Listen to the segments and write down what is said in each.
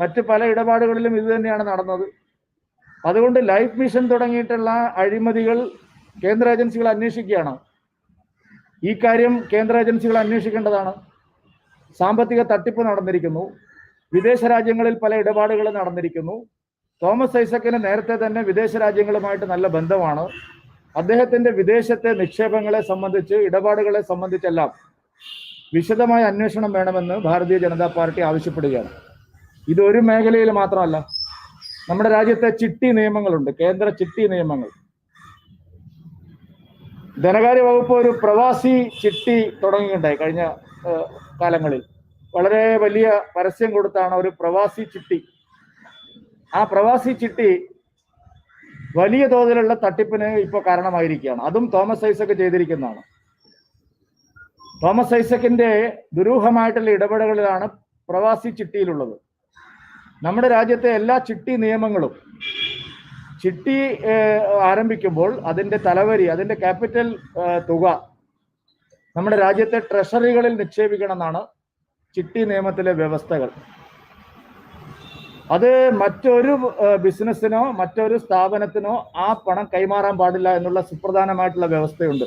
മറ്റ് പല ഇടപാടുകളിലും ഇത് തന്നെയാണ് നടന്നത്. അതുകൊണ്ട് ലൈഫ് മിഷൻ തുടങ്ങിയിട്ടുള്ള അഴിമതികൾ കേന്ദ്ര ഏജൻസികൾ അന്വേഷിക്കുകയാണ്. ഈ കാര്യം കേന്ദ്ര ഏജൻസികൾ അന്വേഷിക്കേണ്ടതാണ്. സാമ്പത്തിക തട്ടിപ്പ് നടന്നിരിക്കുന്നു. വിദേശ രാജ്യങ്ങളിൽ പല ഇടപാടുകൾ നടന്നിരിക്കുന്നു. തോമസ് ഐസക്കിന് നേരത്തെ തന്നെ വിദേശ രാജ്യങ്ങളുമായിട്ട് നല്ല ബന്ധമാണ്. അദ്ദേഹത്തിന്റെ വിദേശത്തെ നിക്ഷേപങ്ങളെ സംബന്ധിച്ച് ഇടപാടുകളെ സംബന്ധിച്ചെല്ലാം വിശദമായ അന്വേഷണം വേണമെന്ന് ഭാരതീയ ജനതാ പാർട്ടി ആവശ്യപ്പെടുകയാണ്. ഇത് ഒരു മേഖലയിൽ മാത്രമല്ല നമ്മുടെ രാജ്യത്തെ ചിട്ടി നിയമങ്ങളുണ്ട് കേന്ദ്ര ചിട്ടി നിയമങ്ങൾ. ധനകാര്യ വകുപ്പ് ഒരു പ്രവാസി ചിട്ടി തുടങ്ങിയിട്ടുണ്ടായി കഴിഞ്ഞ കാലങ്ങളിൽ. വളരെ വലിയ പരസ്യം കൊടുത്താണ് ഒരു പ്രവാസി ചിട്ടി. ആ പ്രവാസി ചിട്ടി വലിയ തോതിലുള്ള തട്ടിപ്പിന് ഇപ്പോൾ കാരണമായിരിക്കുകയാണ്. അതും തോമസ് ഐസക് ചെയ്തിരിക്കുന്നതാണ്. തോമസ് ഐസക്കിന്റെ ദുരൂഹമായിട്ടുള്ള ഇടപെടലുകളാണ് പ്രവാസി ചിട്ടിയിലുള്ളത്. നമ്മുടെ രാജ്യത്തെ എല്ലാ ചിട്ടി നിയമങ്ങളും ചിട്ടി ആരംഭിക്കുമ്പോൾ അതിന്റെ തലവരി അതിന്റെ ക്യാപിറ്റൽ തുക നമ്മുടെ രാജ്യത്തെ ട്രഷറികളിൽ നിക്ഷേപിക്കണം എന്നാണ് ചിട്ടി നിയമത്തിലെ വ്യവസ്ഥകൾ. അത് മറ്റൊരു ബിസിനസ്സിനോ മറ്റൊരു സ്ഥാപനത്തിനോ ആ പണം കൈമാറാൻ പാടില്ല എന്നുള്ള സുപ്രധാനമായിട്ടുള്ള വ്യവസ്ഥയുണ്ട്.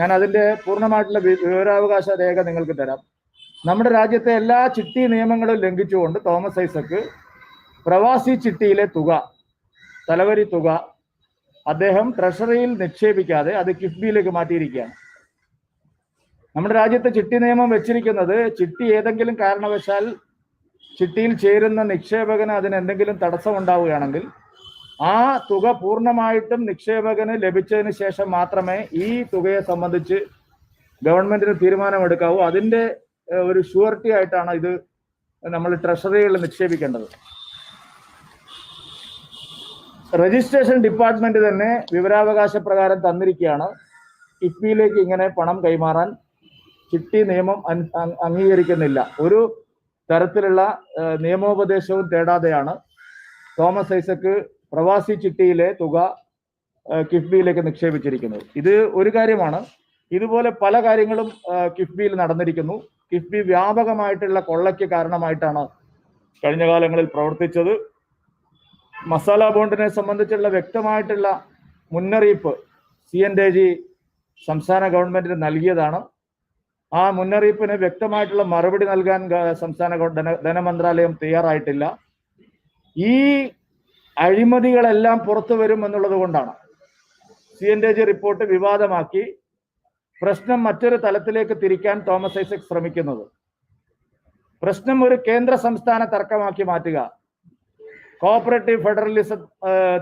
ഞാൻ അതിന്റെ പൂർണമായിട്ടുള്ള വിവരാവകാശ രേഖ നിങ്ങൾക്ക് തരാം. നമ്മുടെ രാജ്യത്തെ എല്ലാ ചിട്ടി നിയമങ്ങളും ലംഘിച്ചുകൊണ്ട് തോമസ് ഐസക്ക് പ്രവാസി ചിട്ടിയിലെ തുക തലവരി തുക അദ്ദേഹം ട്രഷറിയിൽ നിക്ഷേപിക്കാതെ അത് കിഫ്ബിയിലേക്ക് മാറ്റിയിരിക്കുകയാണ്. നമ്മുടെ രാജ്യത്തെ ചിട്ടി നിയമം വെച്ചിരിക്കുന്നത് ചിട്ടി ഏതെങ്കിലും കാരണവശാൽ ചിട്ടിയിൽ ചേരുന്ന നിക്ഷേപകന് അതിന് എന്തെങ്കിലും തടസ്സം ഉണ്ടാവുകയാണെങ്കിൽ ആ തുക പൂർണമായിട്ടും നിക്ഷേപകന് ലഭിച്ചതിന് ശേഷം മാത്രമേ ഈ തുകയെ സംബന്ധിച്ച് ഗവൺമെന്റിന് തീരുമാനമെടുക്കാവൂ. അതിന്റെ ഒരു ഷുവർട്ടി ആയിട്ടാണ് ഇത് നമ്മൾ ട്രഷറികളിൽ നിക്ഷേപിക്കേണ്ടത്. രജിസ്ട്രേഷൻ ഡിപ്പാർട്ട്മെന്റ് തന്നെ വിവരാവകാശ പ്രകാരം തന്നിരിക്കുകയാണ്. കിഫ്ബിയിലേക്ക് ഇങ്ങനെ പണം കൈമാറാൻ ചിട്ടി നിയമം അംഗീകരിക്കുന്നില്ല. ഒരു തരത്തിലുള്ള നിയമോപദേശവും തേടാതെയാണ് തോമസ് ഐസക്ക് പ്രവാസി ചിട്ടിയിലെ തുക കിഫ്ബിയിലേക്ക് നിക്ഷേപിച്ചിരിക്കുന്നത്. ഇത് ഒരു കാര്യമാണ്. ഇതുപോലെ പല കാര്യങ്ങളും കിഫ്ബിയിൽ നടന്നിരിക്കുന്നു. കിഫ്ബി വ്യാപകമായിട്ടുള്ള കൊള്ളയ്ക്ക് കാരണമായിട്ടാണ് കഴിഞ്ഞ കാലങ്ങളിൽ പ്രവർത്തിച്ചത്. മസാല ബോണ്ടിനെ സംബന്ധിച്ചുള്ള വ്യക്തമായിട്ടുള്ള മുന്നറിയിപ്പ് സി എൻ ഡെ ജി സംസ്ഥാന ഗവൺമെന്റിന് നൽകിയതാണ്. ആ മുന്നറിയിപ്പിന് വ്യക്തമായിട്ടുള്ള മറുപടി നൽകാൻ സംസ്ഥാന ധനമന്ത്രാലയം തയ്യാറായിട്ടില്ല. ഈ അഴിമതികളെല്ലാം പുറത്തു വരും എന്നുള്ളത് കൊണ്ടാണ് C N D G report വിവാദമാക്കി. പ്രശ്നം മറ്റൊരു തലത്തിലേക്ക് തിരിക്കാൻ തോമസ് ഐസക് ശ്രമിക്കുന്നത്. പ്രശ്നം ഒരു കേന്ദ്ര സംസ്ഥാന തർക്കമാക്കി മാറ്റുക. കോപ്പറേറ്റീവ് ഫെഡറലിസം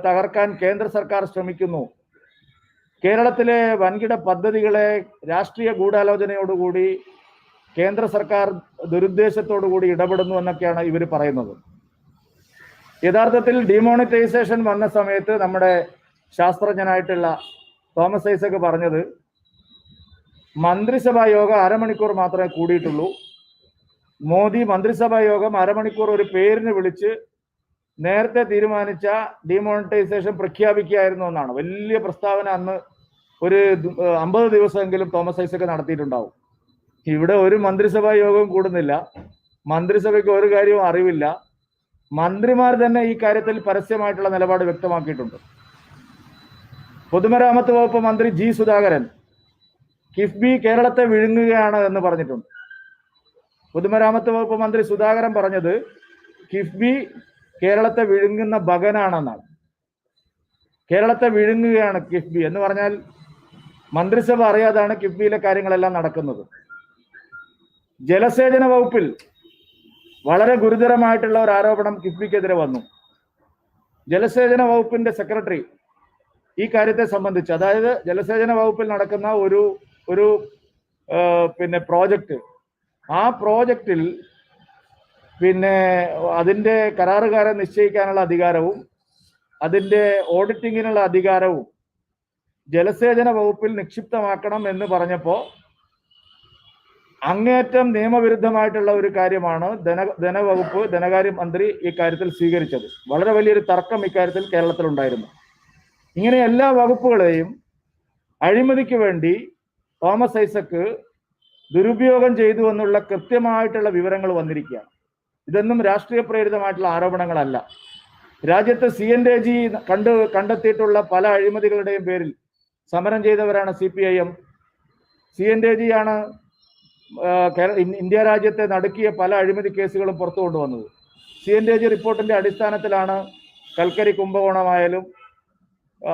തകർക്കാൻ കേന്ദ്ര സർക്കാർ ശ്രമിക്കുന്നു. കേരളത്തിലെ വൻകിട പദ്ധതികളെ രാഷ്ട്രീയ ഗൂഢാലോചനയോടുകൂടി കേന്ദ്ര സർക്കാർ ദുരുദ്ദേശത്തോടുകൂടി ഇടപെടുന്നു എന്നൊക്കെയാണ് ഇവർ പറയുന്നത്. യഥാർത്ഥത്തിൽ ഡിമോണിറ്റൈസേഷൻ വന്ന സമയത്ത് നമ്മുടെ ശാസ്ത്രജ്ഞനായിട്ടുള്ള തോമസ് ഐസക് പറഞ്ഞത് മന്ത്രിസഭാ യോഗം അരമണിക്കൂർ മാത്രമേ കൂടിയിട്ടുള്ളൂ. മോദി മന്ത്രിസഭാ യോഗം അരമണിക്കൂർ ഒരു പേരിന് വിളിച്ച് നേരത്തെ തീരുമാനിച്ച ഡിമോണിറ്റൈസേഷൻ പ്രഖ്യാപിക്കുകയായിരുന്നു എന്നാണ്. വലിയ പ്രസ്താവന അന്ന് ഒരു അമ്പത് ദിവസമെങ്കിലും തോമസ് ഐസക് നടത്തിയിട്ടുണ്ടാവും. ഇവിടെ ഒരു മന്ത്രിസഭാ യോഗം കൂടുന്നില്ല. മന്ത്രിസഭയ്ക്ക് ഒരു കാര്യവും അറിവില്ല. മന്ത്രിമാർ തന്നെ ഈ കാര്യത്തിൽ പരസ്യമായിട്ടുള്ള നിലപാട് വ്യക്തമാക്കിയിട്ടുണ്ട്. പൊതുമരാമത്ത് വകുപ്പ് മന്ത്രി ജി സുധാകരൻ കിഫ്ബി കേരളത്തെ വിഴുങ്ങുകയാണ് എന്ന് പറഞ്ഞിട്ടുണ്ട്. പൊതുമരാമത്ത് വകുപ്പ് മന്ത്രി സുധാകരൻ പറഞ്ഞത് കിഫ്ബി കേരളത്തെ വിഴുങ്ങുന്ന ബഗനാണെന്നാണ് കേരളത്തെ വിഴുങ്ങുകയാണ് കിഫ്ബി എന്ന് പറഞ്ഞാൽ മന്ത്രിസഭ അറിയാതാണ് കിഫ്ബിയിലെ കാര്യങ്ങളെല്ലാം നടക്കുന്നത്. ജലസേചന വകുപ്പിൽ വളരെ ഗുരുതരമായിട്ടുള്ള ഒരു ആരോപണം കിഫ്ബിക്കെതിരെ വന്നു. ജലസേചന വകുപ്പിന്റെ സെക്രട്ടറി ഈ കാര്യത്തെ സംബന്ധിച്ച് അതായത് ജലസേചന വകുപ്പിൽ നടക്കുന്ന ഒരു ഒരു പിന്നെ പ്രോജക്റ്റ് ആ പ്രോജക്റ്റിൽ പിന്നെ അതിന്റെ കരാറുകാരെ നിശ്ചയിക്കാനുള്ള അധികാരവും അതിന്റെ ഓഡിറ്റിങ്ങിനുള്ള അധികാരവും ജലസേചന വകുപ്പിൽ നിക്ഷിപ്തമാക്കണം എന്ന് പറഞ്ഞപ്പോൾ അങ്ങേറ്റം നിയമവിരുദ്ധമായിട്ടുള്ള ഒരു കാര്യമാണ് ധന ധനവകുപ്പ് ധനകാര്യ മന്ത്രി ഈ കാര്യത്തിൽ സ്വീകരിച്ചത്. വളരെ വലിയൊരു തർക്കം ഇക്കാര്യത്തിൽ കേരളത്തിൽ ഉണ്ടായിരുന്നു ഇങ്ങനെ എല്ലാ വകുപ്പുകളെയും അഴിമതിക്ക് വേണ്ടി തോമസ് ഐസക്ക് ദുരുപയോഗം ചെയ്തു എന്നുള്ള കൃത്യമായിട്ടുള്ള വിവരങ്ങൾ വന്നിരിക്കുകയാണ്. ഇതൊന്നും രാഷ്ട്രീയ പ്രേരിതമായിട്ടുള്ള ആരോപണങ്ങളല്ല. രാജ്യത്ത് സി എൻ ജി കണ്ട് കണ്ടെത്തിയിട്ടുള്ള പല അഴിമതികളുടെയും പേരിൽ സമരം ചെയ്തവരാണ് C P I M. C N G ആണ് ആ, കേര- ഇൻ- ഇന്ത്യ രാജ്യത്തെ നടുക്കിയ പല അഴിമതി കേസുകളും പുറത്തു കൊണ്ടുവന്നത്. സി എൻ ജി റിപ്പോർട്ടിന്റെ അടിസ്ഥാനത്തിലാണ് കൽക്കരി കുംഭകോണമായാലും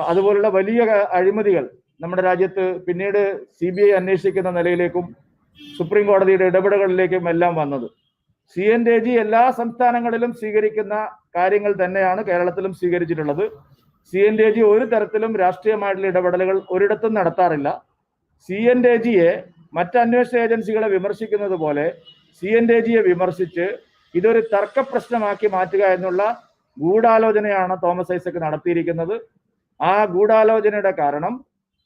അതുപോലുള്ള വലിയ അഴിമതികൾ നമ്മുടെ രാജ്യത്ത് പിന്നീട് സി ബി ഐ അന്വേഷിക്കുന്ന നിലയിലേക്കും സുപ്രീം കോടതിയുടെ ഇടപെടലുകളിലേക്കും എല്ലാം വന്നത്. സി എൻ ജി എല്ലാ സംസ്ഥാനങ്ങളിലും സ്വീകരിക്കുന്ന കാര്യങ്ങൾ തന്നെയാണ് കേരളത്തിലും സ്വീകരിച്ചിട്ടുള്ളത്. സി എൻ ജി ഒരു തരത്തിലും രാഷ്ട്രീയമായിട്ടുള്ള ഇടപെടലുകൾ ഒരിടത്തും നടത്താറില്ല. സി എൻ ജിയെ മറ്റ് അന്വേഷണ ഏജൻസികളെ വിമർശിക്കുന്നത് പോലെ സി എൻ ജിയെ വിമർശിച്ച് ഇതൊരു തർക്ക പ്രശ്നമാക്കി മാറ്റുക എന്നുള്ള ഗൂഢാലോചനയാണ് തോമസ് ഐസക് നടത്തിയിരിക്കുന്നത്. ആ ഗൂഢാലോചനയുടെ കാരണം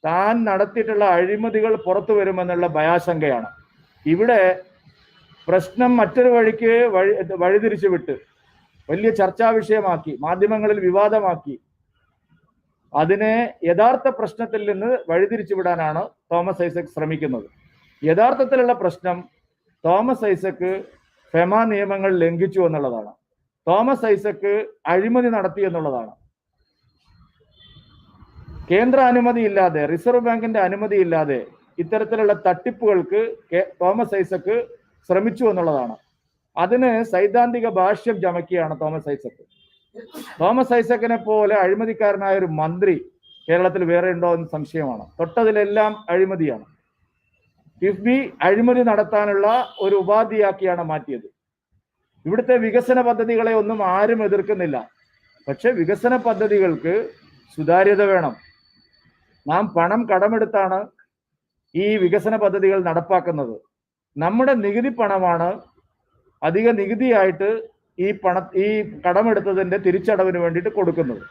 താൻ നടത്തിയിട്ടുള്ള അഴിമതികൾ പുറത്തു വരുമെന്നുള്ള ഭയാശങ്കയാണ്. ഇവിടെ പ്രശ്നം മറ്റൊരു വഴിക്ക് വഴി വഴിതിരിച്ചു വിട്ട് വലിയ ചർച്ചാ വിഷയമാക്കി മാധ്യമങ്ങളിൽ വിവാദമാക്കി അതിനെ യഥാർത്ഥ പ്രശ്നത്തിൽ നിന്ന് വഴിതിരിച്ചു വിടാനാണ് തോമസ് ഐസക് ശ്രമിക്കുന്നത്. യഥാർത്ഥത്തിലുള്ള പ്രശ്നം തോമസ് ഐസക്ക് ഫെമ നിയമങ്ങൾ ലംഘിച്ചു എന്നുള്ളതാണ്. തോമസ് ഐസക്ക് അഴിമതി നടത്തി എന്നുള്ളതാണ്. കേന്ദ്ര അനുമതി ഇല്ലാതെ റിസർവ് ബാങ്കിന്റെ അനുമതി ഇല്ലാതെ ഇത്തരത്തിലുള്ള തട്ടിപ്പുകൾക്ക് തോമസ് ഐസക്ക് ശ്രമിച്ചു എന്നുള്ളതാണ്. അതിന് സൈദ്ധാന്തിക ഭാഷ്യം ചമക്കിയാണ് തോമസ് ഐസക്ക്. തോമസ് ഐസക്കിനെ പോലെ അഴിമതിക്കാരനായ ഒരു മന്ത്രി കേരളത്തിൽ വേറെ ഉണ്ടോ എന്ന് സംശയമാണ്. തൊട്ടതിലെല്ലാം അഴിമതിയാണ്. കിഫ്ബി അഴിമതി നടത്താനുള്ള ഒരു ഉപാധിയാക്കിയാണ് മാറ്റിയത്. ഇവിടുത്തെ വികസന പദ്ധതികളെ ഒന്നും ആരും എതിർക്കുന്നില്ല. പക്ഷെ വികസന പദ്ധതികൾക്ക് സുതാര്യത വേണം. നാം പണം കടമെടുത്താണ് ഈ വികസന പദ്ധതികൾ നടപ്പാക്കുന്നത്. നമ്മുടെ നികുതി പണമാണ് അധിക നികുതിയായിട്ട് ഈ പണ ഈ കടമെടുത്തതിന്റെ തിരിച്ചടവിന് വേണ്ടിയിട്ട് കൊടുക്കുന്നത്.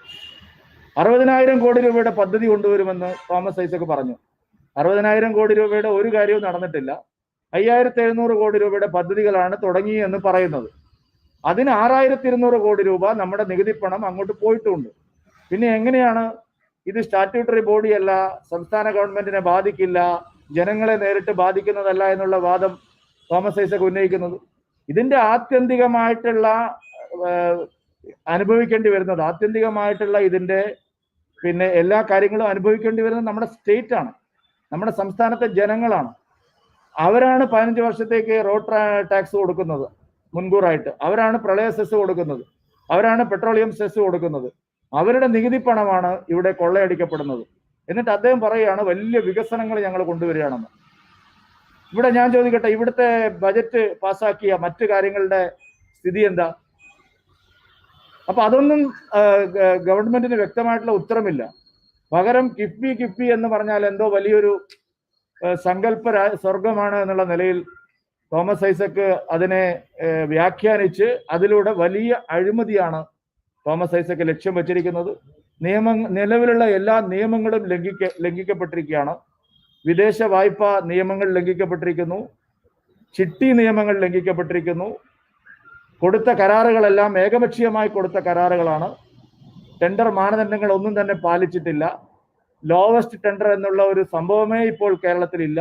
അറുപതിനായിരം കോടി രൂപയുടെ പദ്ധതി കൊണ്ടുവരുമെന്ന് തോമസ് ഐസക് പറഞ്ഞു. അറുപതിനായിരം കോടി രൂപയുടെ ഒരു കാര്യവും നടന്നിട്ടില്ല. അയ്യായിരത്തി എഴുന്നൂറ് കോടി രൂപയുടെ പദ്ധതികളാണ് തുടങ്ങി എന്ന് പറയുന്നത്. അതിന് ആറായിരത്തി ഇരുന്നൂറ് കോടി രൂപ നമ്മുടെ നികുതി പണം അങ്ങോട്ട് പോയിട്ടുമുണ്ട് പിന്നെ എങ്ങനെയാണ് ഇത് സ്റ്റാറ്റ്യൂട്ടറി ബോഡിയല്ല സംസ്ഥാന ഗവൺമെന്റിനെ ബാധിക്കില്ല ജനങ്ങളെ നേരിട്ട് ബാധിക്കുന്നതല്ല എന്നുള്ള വാദം തോമസ് ഐസക് ഉന്നയിക്കുന്നത്. ഇതിന്റെ ആത്യന്തികമായിട്ടുള്ള അനുഭവിക്കേണ്ടി വരുന്നത് ആത്യന്തികമായിട്ടുള്ള ഇതിന്റെ പിന്നെ എല്ലാ കാര്യങ്ങളും അനുഭവിക്കേണ്ടി വരുന്നത് നമ്മുടെ സ്റ്റേറ്റ് ആണ്. നമ്മുടെ സംസ്ഥാനത്തെ ജനങ്ങളാണ്. അവരാണ് പതിനഞ്ച് വർഷത്തേക്ക് റോഡ് ടാക്സ് കൊടുക്കുന്നത് മുൻകൂറായിട്ട്. അവരാണ് പ്രളയ സെസ് കൊടുക്കുന്നത്. അവരാണ് പെട്രോളിയം സെസ് കൊടുക്കുന്നത്. അവരുടെ നികുതി പണമാണ് ഇവിടെ കൊള്ളയടിക്കപ്പെടുന്നത്. എന്നിട്ട് അദ്ദേഹം പറയുകയാണ് വലിയ വികസനങ്ങൾ ഞങ്ങൾ കൊണ്ടുവരികയാണെന്ന്. ഇവിടെ ഞാൻ ചോദിക്കട്ടെ ഇവിടുത്തെ ബജറ്റ് പാസ്സാക്കിയ മറ്റു കാര്യങ്ങളുടെ സ്ഥിതി എന്താ? അപ്പൊ അതൊന്നും ഗവൺമെന്റിന് വ്യക്തമായിട്ടുള്ള ഉത്തരമില്ല. പകരം കിഫ്ബി കിഫ്ബി എന്ന് പറഞ്ഞാൽ എന്തോ വലിയൊരു സങ്കല്പ സ്വർഗമാണ് എന്നുള്ള നിലയിൽ തോമസ് ഐസക്ക് അതിനെ വ്യാഖ്യാനിച്ച് അതിലൂടെ വലിയ അഴിമതിയാണ് തോമസ് ഐസക്ക് ലക്ഷ്യം വെച്ചിരിക്കുന്നത് നിയമ നിലവിലുള്ള എല്ലാ നിയമങ്ങളും ലംഘിക്ക ലംഘിക്കപ്പെട്ടിരിക്കുകയാണ്. വിദേശ വായ്പ നിയമങ്ങൾ ലംഘിക്കപ്പെട്ടിരിക്കുന്നു. ചിട്ടി നിയമങ്ങൾ ലംഘിക്കപ്പെട്ടിരിക്കുന്നു. കൊടുത്ത കരാറുകളെല്ലാം ഏകപക്ഷീയമായി കൊടുത്ത കരാറുകളാണ്. ടെൻഡർ മാനദണ്ഡങ്ങൾ ഒന്നും തന്നെ പാലിച്ചിട്ടില്ല. ലോവസ്റ്റ് ടെൻഡർ എന്നുള്ള ഒരു സംഭവമേ ഇപ്പോൾ കേരളത്തിലില്ല.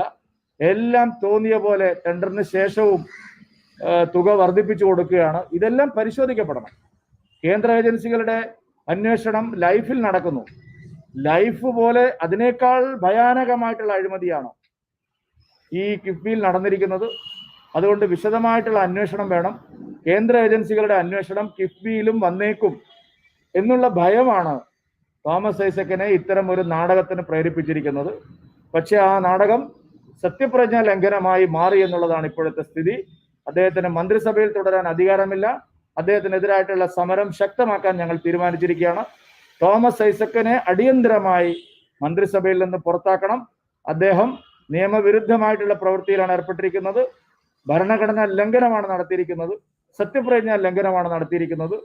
എല്ലാം തോന്നിയ പോലെ ടെൻഡറിന് ശേഷവും തുക വർദ്ധിപ്പിച്ചു കൊടുക്കുകയാണ്. ഇതെല്ലാം പരിശോധിക്കപ്പെടണം. കേന്ദ്ര ഏജൻസികളുടെ അന്വേഷണം ലൈഫിൽ നടക്കുന്നു. ലൈഫ് പോലെ അതിനേക്കാൾ ഭയാനകമായിട്ടുള്ള അഴിമതിയാണ് ഈ കിഫ്ബിയിൽ നടന്നിരിക്കുന്നത്? അതുകൊണ്ട് വിശദമായിട്ടുള്ള അന്വേഷണം വേണം. കേന്ദ്ര ഏജൻസികളുടെ അന്വേഷണം കിഫ്ബിയിലും വന്നേക്കും എന്നുള്ള ഭയമാണ് തോമസ് ഐസക്കിനെ ഇത്തരം ഒരു നാടകത്തിന് പ്രേരിപ്പിച്ചിരിക്കുന്നത്. പക്ഷേ ആ നാടകം സത്യപ്രജ്ഞ ലംഘനമായി മാറി എന്നുള്ളതാണ് ഇപ്പോഴത്തെ സ്ഥിതി. അദ്ദേഹത്തിന് മന്ത്രിസഭയിൽ തുടരാൻ അധികാരമില്ല. അദ്ദേഹത്തിനെതിരായിട്ടുള്ള സമരം ശക്തമാക്കാൻ ഞങ്ങൾ തീരുമാനിച്ചിരിക്കുകയാണ്. തോമസ് ഐസക്കിനെ അടിയന്തരമായി മന്ത്രിസഭയിൽ നിന്ന് പുറത്താക്കണം. അദ്ദേഹം നിയമവിരുദ്ധമായിട്ടുള്ള പ്രവൃത്തിയിലാണ് ഏർപ്പെട്ടിരിക്കുന്നത്. ഭരണഘടനാ ലംഘനമാണ് നടത്തിയിരിക്കുന്നത്. സത്യപ്രതിജ്ഞ ലംഘനമാണ് നടത്തിയിരിക്കുന്നത്.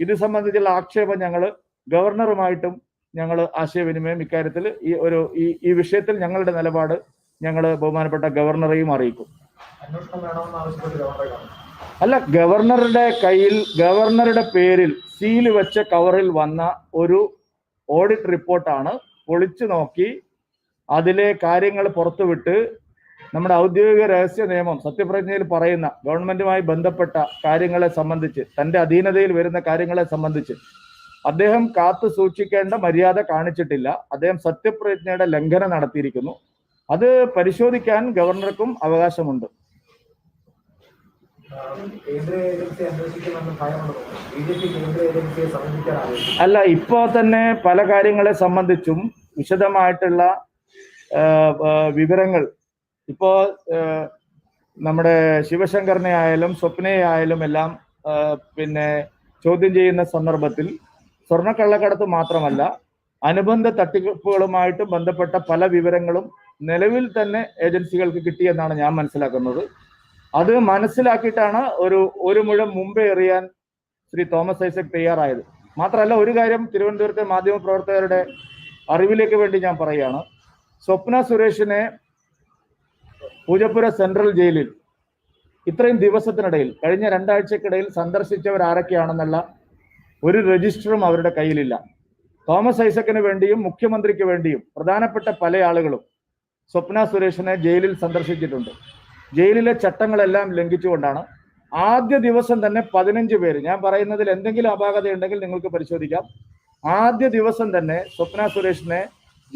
ഇത് സംബന്ധിച്ചുള്ള ആക്ഷേപം ഞങ്ങൾ ഗവർണറുമായിട്ടും ഞങ്ങൾ ആശയവിനിമയം ഇക്കാര്യത്തിൽ ഈ ഒരു ഈ ഈ വിഷയത്തിൽ ഞങ്ങളുടെ നിലപാട് ഞങ്ങൾ ബഹുമാനപ്പെട്ട ഗവർണറെയും അറിയിക്കും. അന്വേഷണം വേണമെന്ന് ആവശ്യപ്പെട്ട് ഗവർണറെ കാണും. അല്ല ഗവർണറുടെ കയ്യിൽ ഗവർണറുടെ പേരിൽ സീൽ വെച്ച കവറിൽ വന്ന ഒരു ഓഡിറ്റ് റിപ്പോർട്ടാണ്. പൊളിച്ചു നോക്കി. അതിലെ കാര്യങ്ങൾ പുറത്തുവിട്ട് നമ്മുടെ ഔദ്യോഗിക രഹസ്യ നിയമം സത്യപ്രതിജ്ഞയിൽ പറയുന്ന ഗവൺമെന്റുമായി ബന്ധപ്പെട്ട കാര്യങ്ങളെ സംബന്ധിച്ച് തന്റെ അധീനതയിൽ വരുന്ന കാര്യങ്ങളെ സംബന്ധിച്ച് അദ്ദേഹം കാത്തു സൂക്ഷിക്കേണ്ട മര്യാദ കാണിച്ചിട്ടില്ല. അദ്ദേഹം സത്യപ്രതിജ്ഞയുടെ ലംഘനം നടത്തിയിരിക്കുന്നു. അത് പരിശോധിക്കാൻ ഗവർണർക്കും അവകാശമുണ്ട് ആ, കേന്ദ്ര ഏജൻസി അന്വേഷിക്കുമെന്ന് ഭയമുണ്ട് ബി ജെ പി കേന്ദ്ര ഏജൻസിയെ സമീപിക്കാൻ ആലോചിച്ചു അല്ല ഇപ്പോ തന്നെ പല കാര്യങ്ങളെ സംബന്ധിച്ചും വിശദമായിട്ടുള്ള വിവരങ്ങൾ. ഇപ്പോ നമ്മുടെ ശിവശങ്കറിനെ ആയാലും സ്വപ്നയെ ആയാലും എല്ലാം പിന്നെ ചോദ്യം ചെയ്യുന്ന സന്ദർഭത്തിൽ സ്വർണക്കള്ളക്കടത്ത് മാത്രമല്ല അനുബന്ധ തട്ടിപ്പുകളുമായിട്ട് ബന്ധപ്പെട്ട പല വിവരങ്ങളും നിലവിൽ തന്നെ ഏജൻസികൾക്ക് കിട്ടിയെന്നാണ് ഞാൻ മനസ്സിലാക്കുന്നത്. അത് മനസ്സിലാക്കിയിട്ടാണ് ഒരു ഒരു മുഴം മുമ്പേ എറിയാൻ ശ്രീ തോമസ് ഐസക് തയ്യാറായത്. മാത്രമല്ല ഒരു കാര്യം തിരുവനന്തപുരത്തെ മാധ്യമപ്രവർത്തകരുടെ അറിവിലേക്ക് വേണ്ടി ഞാൻ പറയുകയാണ്. സ്വപ്ന സുരേഷിനെ പൂജപ്പുര സെൻട്രൽ ജയിലിൽ ഇത്രയും ദിവസത്തിനിടയിൽ കഴിഞ്ഞ രണ്ടാഴ്ചക്കിടയിൽ സന്ദർശിച്ചവർ ആരൊക്കെയാണെന്നുള്ള ഒരു രജിസ്റ്ററും അവരുടെ കയ്യിലില്ല. തോമസ് ഐസക്കിന് വേണ്ടിയും മുഖ്യമന്ത്രിക്ക് വേണ്ടിയും പ്രധാനപ്പെട്ട പല ആളുകളും സ്വപ്ന സുരേഷിനെ ജയിലിൽ സന്ദർശിച്ചിട്ടുണ്ട്. ജയിലിലെ ചട്ടങ്ങളെല്ലാം ലംഘിച്ചുകൊണ്ടാണ് ആദ്യ ദിവസം തന്നെ പതിനഞ്ച് പേര്. ഞാൻ പറയുന്നതിൽ എന്തെങ്കിലും അപാകത ഉണ്ടെങ്കിൽ നിങ്ങൾക്ക് പരിശോധിക്കാം. ആദ്യ ദിവസം തന്നെ സ്വപ്ന സുരേഷിനെ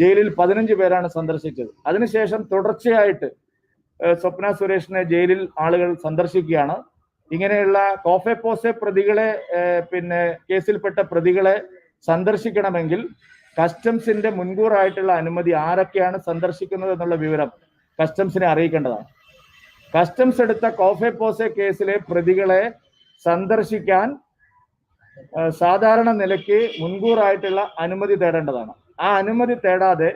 ജയിലിൽ പതിനഞ്ച് പേരാണ് സന്ദർശിച്ചത്. അതിനുശേഷം തുടർച്ചയായിട്ട് സ്വപ്ന സുരേഷിനെ ജയിലിൽ ആളുകൾ സന്ദർശിക്കുകയാണ്. ഇങ്ങനെയുള്ള കോഫെ പോസെ പ്രതികളെ പിന്നെ കേസിൽപ്പെട്ട പ്രതികളെ സന്ദർശിക്കണമെങ്കിൽ കസ്റ്റംസിന്റെ മുൻകൂറായിട്ടുള്ള അനുമതി ആരൊക്കെയാണ് സന്ദർശിക്കുന്നത് എന്നുള്ള വിവരം കസ്റ്റംസിനെ അറിയിക്കേണ്ടതാണ്. കസ്റ്റംസ് എടുത്ത കോഫെ പോസെ കേസിലെ പ്രതികളെ സന്ദർശിക്കാൻ സാധാരണ നിലയ്ക്ക് മുൻകൂറായിട്ടുള്ള അനുമതി തേടേണ്ടതാണ്. ആ അനുമതി തേടാതെ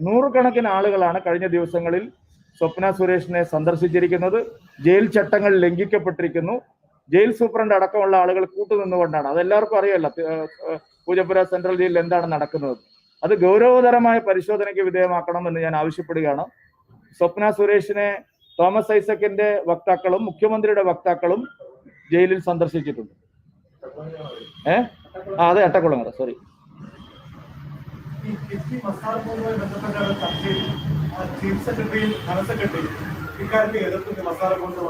നൂറുകണക്കിന് ആളുകളാണ് കഴിഞ്ഞ ദിവസങ്ങളിൽ സ്വപ്ന സുരേഷിനെ സന്ദർശിച്ചിരിക്കുന്നത്. ജയിൽ ചട്ടങ്ങൾ ലംഘിക്കപ്പെട്ടിരിക്കുന്നു. ജയിൽ സൂപ്രണ്ട് അടക്കമുള്ള ആളുകൾ കൂട്ടുനിന്നുകൊണ്ടാണ്. അതെല്ലാവർക്കും അറിയാമല്ലോ പൂജപ്പുര സെൻട്രൽ ജയിലിൽ എന്താണ് നടക്കുന്നത്. അത് ഗൗരവതരമായ പരിശോധനയ്ക്ക് വിധേയമാക്കണം എന്ന് ഞാൻ ആവശ്യപ്പെടുകയാണ്. സ്വപ്ന സുരേഷിനെ തോമസ് ഐസക്കിന്റെ വക്താക്കളും മുഖ്യമന്ത്രിയുടെ വക്താക്കളും ജയിലിൽ സന്ദർശിച്ചിട്ടുണ്ട്. ഏ? ആ അതെ എട്ടക്കുളങ്ങര സോറി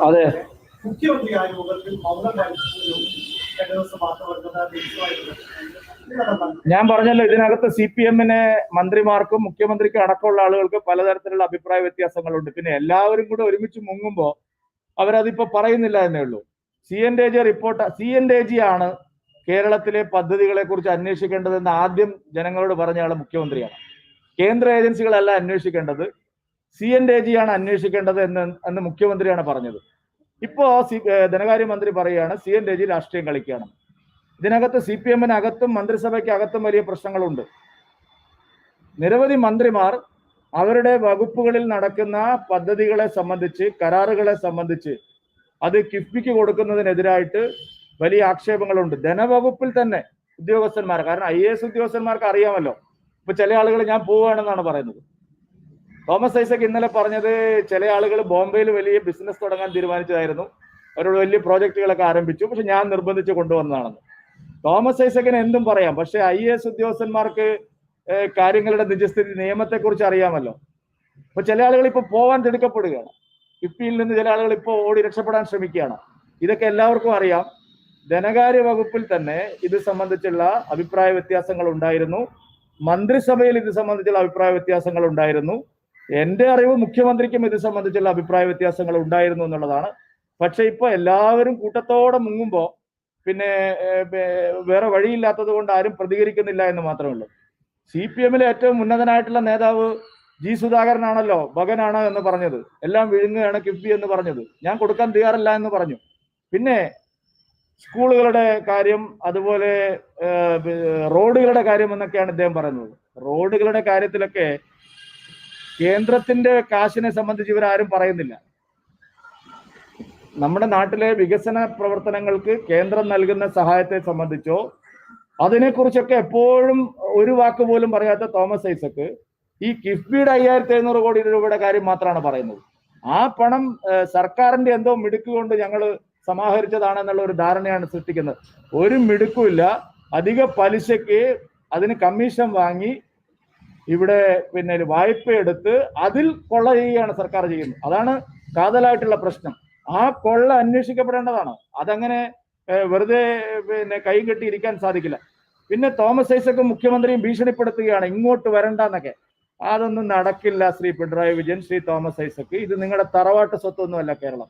അതെ. മുഖ്യമന്ത്രി മൗനം പാലിച്ചു രണ്ട് ദിവസം മാത്രം? ഞാൻ പറഞ്ഞല്ലോ ഇതിനകത്ത് സി പി എമ്മിനെ മന്ത്രിമാർക്കും മുഖ്യമന്ത്രിക്കും അടക്കമുള്ള ആളുകൾക്ക് പലതരത്തിലുള്ള അഭിപ്രായ വ്യത്യാസങ്ങളുണ്ട്. പിന്നെ എല്ലാവരും കൂടെ ഒരുമിച്ച് മുങ്ങുമ്പോ അവരതിപ്പോ പറയുന്നില്ല എന്നേ ഉള്ളൂ. C N D G report C N D G ആണ് കേരളത്തിലെ പദ്ധതികളെ കുറിച്ച് അന്വേഷിക്കേണ്ടതെന്ന് ആദ്യം ജനങ്ങളോട് പറഞ്ഞ ആൾ മുഖ്യമന്ത്രിയാണ്. കേന്ദ്ര ഏജൻസികളല്ല അന്വേഷിക്കേണ്ടത്. സി എൻ ഡി ജി ആണ് അന്വേഷിക്കേണ്ടത് എന്ന് എന്ന് മുഖ്യമന്ത്രിയാണ് പറഞ്ഞത്. ഇപ്പോ ധനകാര്യമന്ത്രി പറയുകയാണ് സി എൻ ഡി ജി രാഷ്ട്രീയം കളിക്കുകയാണ്. ഇതിനകത്ത് സി പി എമ്മിനകത്തും മന്ത്രിസഭയ്ക്ക് അകത്തും വലിയ പ്രശ്നങ്ങളുണ്ട്. നിരവധി മന്ത്രിമാർ അവരുടെ വകുപ്പുകളിൽ നടക്കുന്ന പദ്ധതികളെ സംബന്ധിച്ച് കരാറുകളെ സംബന്ധിച്ച് അത് കിഫ്ബിക്ക് കൊടുക്കുന്നതിനെതിരായിട്ട് വലിയ ആക്ഷേപങ്ങളുണ്ട്. ധനവകുപ്പിൽ തന്നെ ഉദ്യോഗസ്ഥന്മാർ കാരണം ഐ എസ് ഉദ്യോഗസ്ഥന്മാർക്ക് അറിയാമല്ലോ. ഇപ്പൊ ചില ആളുകൾ ഞാൻ പോവുകയാണെന്നാണ് പറയുന്നത്. തോമസ് ഐസക് ഇന്നലെ പറഞ്ഞത് ചില ആളുകൾ ബോംബെയിൽ വലിയ ബിസിനസ് തുടങ്ങാൻ തീരുമാനിച്ചതായിരുന്നു. അവരോട് വലിയ പ്രോജക്റ്റുകളൊക്കെ ആരംഭിച്ചു. പക്ഷെ ഞാൻ നിർബന്ധിച്ച് കൊണ്ടുവന്നതാണെന്ന്. തോമസ് ഐസക്കിന് എന്തും പറയാം. പക്ഷെ ഐ എസ് ഉദ്യോഗസ്ഥന്മാർക്ക് കാര്യങ്ങളുടെ നിജസ്ഥിതി നിയമത്തെ കുറിച്ച് അറിയാമല്ലോ. അപ്പൊ ചില ആളുകൾ ഇപ്പൊ പോവാൻ തിടുക്കപ്പെടുകയാണ്. കിഫ്ബിയിൽ നിന്ന് ചില ആളുകൾ ഇപ്പോൾ ഓടി രക്ഷപ്പെടാൻ ശ്രമിക്കുകയാണ്. ഇതൊക്കെ എല്ലാവർക്കും അറിയാം. ധനകാര്യ വകുപ്പിൽ തന്നെ ഇത് സംബന്ധിച്ചുള്ള അഭിപ്രായ വ്യത്യാസങ്ങൾ ഉണ്ടായിരുന്നു. മന്ത്രിസഭയിൽ ഇത് സംബന്ധിച്ചുള്ള അഭിപ്രായ വ്യത്യാസങ്ങൾ ഉണ്ടായിരുന്നു. എന്റെ അറിവ് മുഖ്യമന്ത്രിക്കും ഇത് സംബന്ധിച്ചുള്ള അഭിപ്രായ വ്യത്യാസങ്ങൾ ഉണ്ടായിരുന്നു എന്നുള്ളതാണ്. പക്ഷെ ഇപ്പൊ എല്ലാവരും കൂട്ടത്തോടെ മുങ്ങുമ്പോ പിന്നെ വേറെ വഴിയില്ലാത്തത് കൊണ്ട് ആരും പ്രതികരിക്കുന്നില്ല എന്ന് മാത്രമേ ഉള്ളൂ. സി പി എമ്മിലെ ഏറ്റവും ഉന്നതനായിട്ടുള്ള നേതാവ് ജി സുധാകരനാണല്ലോ ഭഗനാണ് എന്ന് പറഞ്ഞത്. എല്ലാം വിഴുങ്ങുകയാണ് കിഫ്ബി എന്ന് പറഞ്ഞത്. ഞാൻ കൊടുക്കാൻ തയ്യാറല്ല എന്ന് പറഞ്ഞു. പിന്നെ സ്കൂളുകളുടെ കാര്യം അതുപോലെ റോഡുകളുടെ കാര്യം എന്നൊക്കെയാണ് ഇദ്ദേഹം പറയുന്നത്. റോഡുകളുടെ കാര്യത്തിലൊക്കെ കേന്ദ്രത്തിന്റെ കാശിനെ സംബന്ധിച്ച് ഇവരാരും പറയുന്നില്ല. നമ്മുടെ നാട്ടിലെ വികസന പ്രവർത്തനങ്ങൾക്ക് കേന്ദ്രം നൽകുന്ന സഹായത്തെ സംബന്ധിച്ചോ അതിനെക്കുറിച്ചൊക്കെ എപ്പോഴും ഒരു വാക്ക് പോലും പറയാത്ത തോമസ് ഐസക്ക് ഈ കിഫ്ബിയുടെ അയ്യായിരത്തി എഴുന്നൂറ് കോടി രൂപയുടെ കാര്യം മാത്രമാണ് പറയുന്നത്. ആ പണം സർക്കാരിന്റെ എന്തോ മിടുക്ക് കൊണ്ട് ഞങ്ങൾ സമാഹരിച്ചതാണെന്നുള്ള ഒരു ധാരണയാണ് സൃഷ്ടിക്കുന്നത്. ഒരു മിടുക്കുമില്ല അധിക പലിശയ്ക്ക് അതിന് കമ്മീഷൻ വാങ്ങി ഇവിടെ പിന്നെ വായ്പ എടുത്ത് അതിൽ കൊള്ള ചെയ്യുകയാണ് സർക്കാർ ചെയ്യുന്നത്. അതാണ് കാതലായിട്ടുള്ള പ്രശ്നം. ആ കൊള്ള അന്വേഷിക്കപ്പെടേണ്ടതാണ്. അതങ്ങനെ വെറുതെ പിന്നെ കൈ കെട്ടിയിരിക്കാൻ സാധിക്കില്ല. പിന്നെ തോമസ് ഐസക്കും മുഖ്യമന്ത്രിയും ഭീഷണിപ്പെടുത്തുകയാണ് ഇങ്ങോട്ട് വരണ്ട എന്നൊക്കെ അതൊന്നും നടക്കില്ല ശ്രീ പിണറായി വിജയൻ ശ്രീ തോമസ് ഐസക്ക്. ഇത് നിങ്ങളുടെ തറവാട്ട് സ്വത്തൊന്നുമല്ല കേരളം.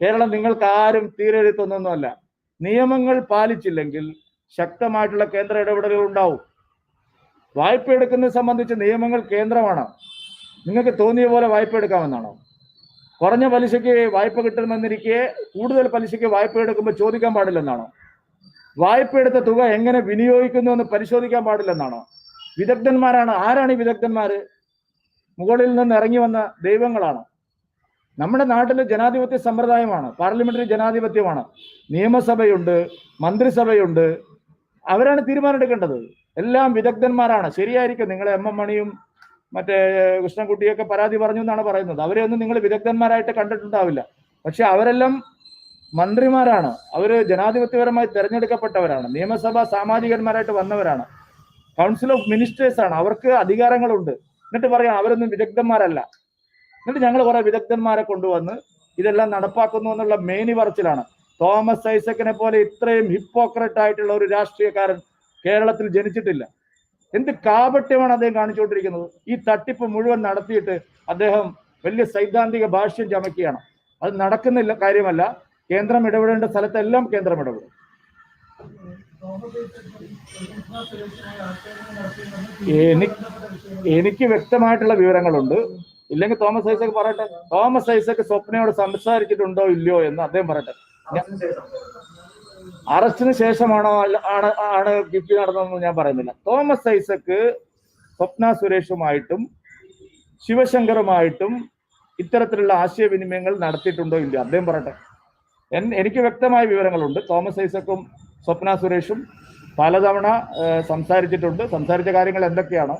കേരളം നിങ്ങൾക്ക് ആരും തീരെഴുത്തൊന്നൊന്നുമല്ല. നിയമങ്ങൾ പാലിച്ചില്ലെങ്കിൽ ശക്തമായിട്ടുള്ള കേന്ദ്ര ഇടപെടലുകൾ ഉണ്ടാവും. വായ്പ എടുക്കുന്നത് സംബന്ധിച്ച് നിയമങ്ങൾ കേന്ദ്രമാണ്. നിങ്ങൾക്ക് തോന്നിയ പോലെ വായ്പ എടുക്കാമെന്നാണോ കുറഞ്ഞ പലിശയ്ക്ക് വായ്പ കിട്ടണമെന്നിരിക്കെ കൂടുതൽ പലിശയ്ക്ക് വായ്പ എടുക്കുമ്പോൾ ചോദിക്കാൻ പാടില്ലെന്നാണോ? വായ്പ എടുത്ത തുക എങ്ങനെ വിനിയോഗിക്കുന്നു എന്ന് പരിശോധിക്കാൻ പാടില്ലെന്നാണോ? വിദഗ്ധന്മാരാണ്. ആരാണ് ഈ വിദഗ്ധന്മാർ മുകളിൽ നിന്ന് ഇറങ്ങി വന്ന ദൈവങ്ങളാണ്. നമ്മുടെ നാട്ടിൽ ജനാധിപത്യ സമ്പ്രദായമാണ്. പാർലമെന്ററി ജനാധിപത്യമാണ്. നിയമസഭയുണ്ട് മന്ത്രിസഭയുണ്ട്. അവരാണ് തീരുമാനമെടുക്കേണ്ടത്. എല്ലാം വിദഗ്ധന്മാരാണ്. ശരിയായിരിക്കും നിങ്ങളെ എം എം മണിയും മറ്റേ കൃഷ്ണൻകുട്ടിയൊക്കെ പരാതി പറഞ്ഞു എന്നാണ് പറയുന്നത്. അവരെ ഒന്നും നിങ്ങൾ വിദഗ്ധന്മാരായിട്ട് കണ്ടിട്ടുണ്ടാവില്ല. പക്ഷെ അവരെല്ലാം മന്ത്രിമാരാണ്. അവർ ജനാധിപത്യപരമായി തെരഞ്ഞെടുക്കപ്പെട്ടവരാണ്. നിയമസഭാ സാമാജികന്മാരായിട്ട് വന്നവരാണ്. കൗൺസിൽ ഓഫ് മിനിസ്റ്റേഴ്സ് ആണ്. അവർക്ക് അധികാരങ്ങളുണ്ട്. എന്നിട്ട് പറയാം അവരൊന്നും വിദഗ്ധന്മാരല്ല. എന്നിട്ട് ഞങ്ങൾ കുറെ വിദഗ്ധന്മാരെ കൊണ്ടുവന്ന് ഇതെല്ലാം നടപ്പാക്കുന്നു എന്നുള്ള മേനി പറച്ചിലാണ്. തോമസ് ഐസക്കിനെ പോലെ ഇത്രയും ഹിപ്പോക്രറ്റ് ആയിട്ടുള്ള ഒരു രാഷ്ട്രീയക്കാരൻ കേരളത്തിൽ ജനിച്ചിട്ടില്ല. എന്ത് കാപട്യമാണ് അദ്ദേഹം കാണിച്ചുകൊണ്ടിരിക്കുന്നത്? ഈ തട്ടിപ്പ് മുഴുവൻ നടത്തിയിട്ട് അദ്ദേഹം വലിയ സൈദ്ധാന്തിക ഭാഷ്യം ചമക്കുകയാണ്. അത് നടക്കുന്നില്ല കാര്യമല്ല. കേന്ദ്രം ഇടപെടേണ്ട സ്ഥലത്തെല്ലാം കേന്ദ്രം ഇടപെടും. എനിക്ക് എനിക്ക് വ്യക്തമായിട്ടുള്ള വിവരങ്ങളുണ്ട്. ഇല്ലെങ്കിൽ തോമസ് ഐസക് പറയട്ടെ. തോമസ് ഐസക് സ്വപ്നയോട് സംസാരിച്ചിട്ടുണ്ടോ ഇല്ലയോ എന്ന് അദ്ദേഹം പറയട്ടെ. അറസ്റ്റിന് ശേഷമാണോ അല്ല ആണ് ആണ് ഗിഫ്റ്റ് നടന്നതെന്ന് ഞാൻ പറയുന്നില്ല. തോമസ് ഐസക്ക് സ്വപ്ന സുരേഷുമായിട്ടും ശിവശങ്കറുമായിട്ടും ഇത്തരത്തിലുള്ള ആശയവിനിമയങ്ങൾ നടത്തിയിട്ടുണ്ടോ ഇല്ല അദ്ദേഹം പറയട്ടെ. എൻ- എനിക്ക് വ്യക്തമായ വിവരങ്ങളുണ്ട്. തോമസ് ഐസക്കും സ്വപ്ന സുരേഷും പലതവണ സംസാരിച്ചിട്ടുണ്ട്. സംസാരിച്ച കാര്യങ്ങൾ എന്തൊക്കെയാണ്?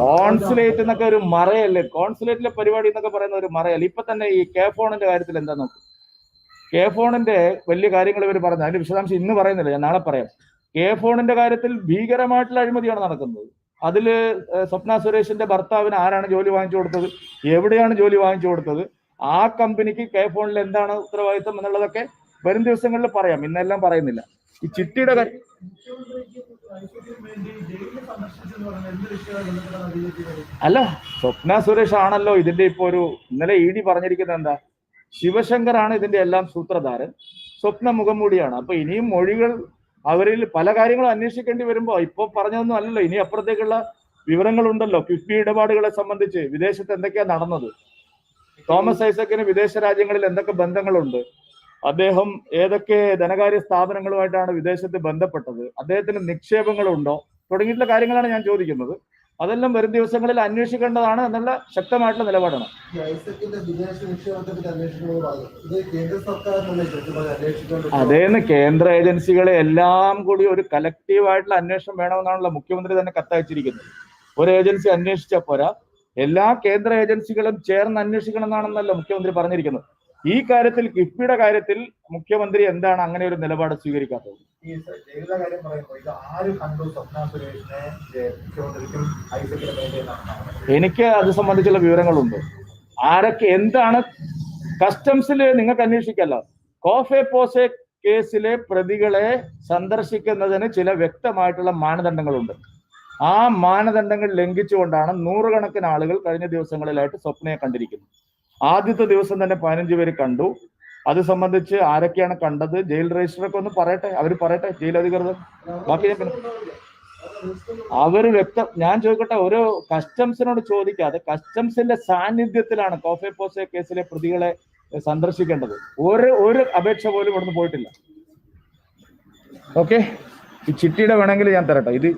കോൺസുലേറ്റ് എന്നൊക്കെ ഒരു മറയല്ലേ? കോൺസുലേറ്റിലെ പരിപാടി എന്നൊക്കെ പറയുന്ന ഒരു മറയല്ല? ഇപ്പൊ തന്നെ ഈ കെ ഫോണിന്റെ കാര്യത്തിൽ എന്താ നോക്കും? കെ ഫോണിന്റെ വലിയ കാര്യങ്ങൾ ഇവർ പറഞ്ഞു. അതിന്റെ വിശദാംശം ഇന്ന് പറയുന്നില്ല. ഞാൻ നാളെ പറയാം. കെ ഫോണിന്റെ കാര്യത്തിൽ ഭീകരമായിട്ടുള്ള അഴിമതിയാണ് നടക്കുന്നത്. അതിൽ സ്വപ്ന സുരേഷിന്റെ ഭർത്താവിന് ആരാണ് ജോലി വാങ്ങിച്ചു കൊടുത്തത്? എവിടെയാണ് ജോലി വാങ്ങിച്ചു കൊടുത്തത്? ആ കമ്പനിക്ക് കെ ഫോണിൽ എന്താണ് ഉത്തരവാദിത്തം എന്നുള്ളതൊക്കെ വരും ദിവസങ്ങളിൽ പറയാം. ഇന്നെല്ലാം പറയുന്നില്ല. ഈ ചിട്ടിയുടെ അല്ല സ്വപ്ന സുരേഷ് ആണല്ലോ ഇതിന്റെ ഇപ്പൊ ഒരു ഇന്നലെ ഇ ഡി പറഞ്ഞിരിക്കുന്നത് എന്താ? ശിവശങ്കർ ആണ് ഇതിന്റെ എല്ലാം സൂത്രധാരൻ. സ്വപ്ന മുഖംമൂടിയാണ് അപ്പൊ ഇനിയും മൊഴികൾ അവരിൽ പല കാര്യങ്ങളും അന്വേഷിക്കേണ്ടി വരുമ്പോ ഇപ്പൊ പറഞ്ഞതൊന്നും അല്ലല്ലോ. ഇനി അപ്പുറത്തേക്കുള്ള വിവരങ്ങളുണ്ടല്ലോ. കിഫ്ബി ഇടപാടുകളെ സംബന്ധിച്ച് വിദേശത്ത് എന്തൊക്കെയാ നടന്നത്? തോമസ് ഐസക്കിന് വിദേശ രാജ്യങ്ങളിൽ എന്തൊക്കെ ബന്ധങ്ങളുണ്ട്? അദ്ദേഹം ഏതൊക്കെ ധനകാര്യ സ്ഥാപനങ്ങളുമായിട്ടാണ് വിദേശത്ത് ബന്ധപ്പെട്ടത്? അദ്ദേഹത്തിന് നിക്ഷേപങ്ങളുണ്ടോ? തുടങ്ങിയിട്ടുള്ള കാര്യങ്ങളാണ് ഞാൻ ചോദിക്കുന്നത്. അതെല്ലാം വരും ദിവസങ്ങളിൽ അന്വേഷിക്കേണ്ടതാണ് എന്നുള്ള ശക്തമായിട്ടുള്ള നിലപാടാണ്. അതേന്ന് കേന്ദ്ര ഏജൻസികളെ എല്ലാം കൂടി ഒരു കലക്റ്റീവായിട്ടുള്ള അന്വേഷണം വേണമെന്നാണല്ലോ മുഖ്യമന്ത്രി തന്നെ കത്തയച്ചിരിക്കുന്നത്. ഒരു ഏജൻസി അന്വേഷിച്ച പോരാ. എല്ലാ കേന്ദ്ര ഏജൻസികളും ചേർന്ന് അന്വേഷിക്കണം എന്നാണെന്നല്ലോ മുഖ്യമന്ത്രി പറഞ്ഞിരിക്കുന്നത്. ഈ കാര്യത്തിൽ കിഫ്ബിയുടെ കാര്യത്തിൽ മുഖ്യമന്ത്രി എന്താണ് അങ്ങനെ ഒരു നിലപാട് സ്വീകരിക്കാത്തത്? ഈ ജയിലിലെ കാര്യം പറയുമ്പോൾ ഇത് ആര് കണ്ടു? സ്വപ്ന സുരേഷിനെ മുഖ്യമന്ത്രിക്കും എനിക്ക് അത് സംബന്ധിച്ചുള്ള വിവരങ്ങളുണ്ട്. ആരൊക്കെ എന്താണ് കസ്റ്റംസിൽ നിങ്ങൾക്ക് അന്വേഷിക്കല്ലോ. കോഫെ പോസെ കേസിലെ പ്രതികളെ സന്ദർശിക്കുന്നതിന് ചില വ്യക്തമായിട്ടുള്ള മാനദണ്ഡങ്ങളുണ്ട്. ആ മാനദണ്ഡങ്ങൾ ലംഘിച്ചുകൊണ്ടാണ് നൂറുകണക്കിന് ആളുകൾ കഴിഞ്ഞ ദിവസങ്ങളിലായിട്ട് സ്വപ്നയെ കണ്ടിരിക്കുന്നത്. ആദ്യത്തെ ദിവസം തന്നെ പതിനഞ്ച് പേര് കണ്ടു. അത് സംബന്ധിച്ച് ആരൊക്കെയാണ് കണ്ടത്? ജയിൽ രജിസ്റ്ററൊക്കെ ഒന്ന് പറയട്ടെ. അവർ പറയട്ടെ. ജയിൽ അധികൃതർ. ബാക്കി ഞാൻ അവർ വ്യക്തം ഞാൻ ചോദിക്കട്ടെ ഒരു കസ്റ്റംസിനോട് ചോദിക്കാതെ കസ്റ്റംസിന്റെ സാന്നിധ്യത്തിലാണ് കോഫെ പോസെ കേസിലെ പ്രതികളെ സന്ദർശിക്കേണ്ടത്. ഒരു ഒരു അപേക്ഷ പോലും ഇവിടുന്ന് പോയിട്ടില്ല. ഓക്കെ? ഈ ചിട്ടിയുടെ വേണമെങ്കിൽ ഞാൻ തരട്ടെ. ഇത്.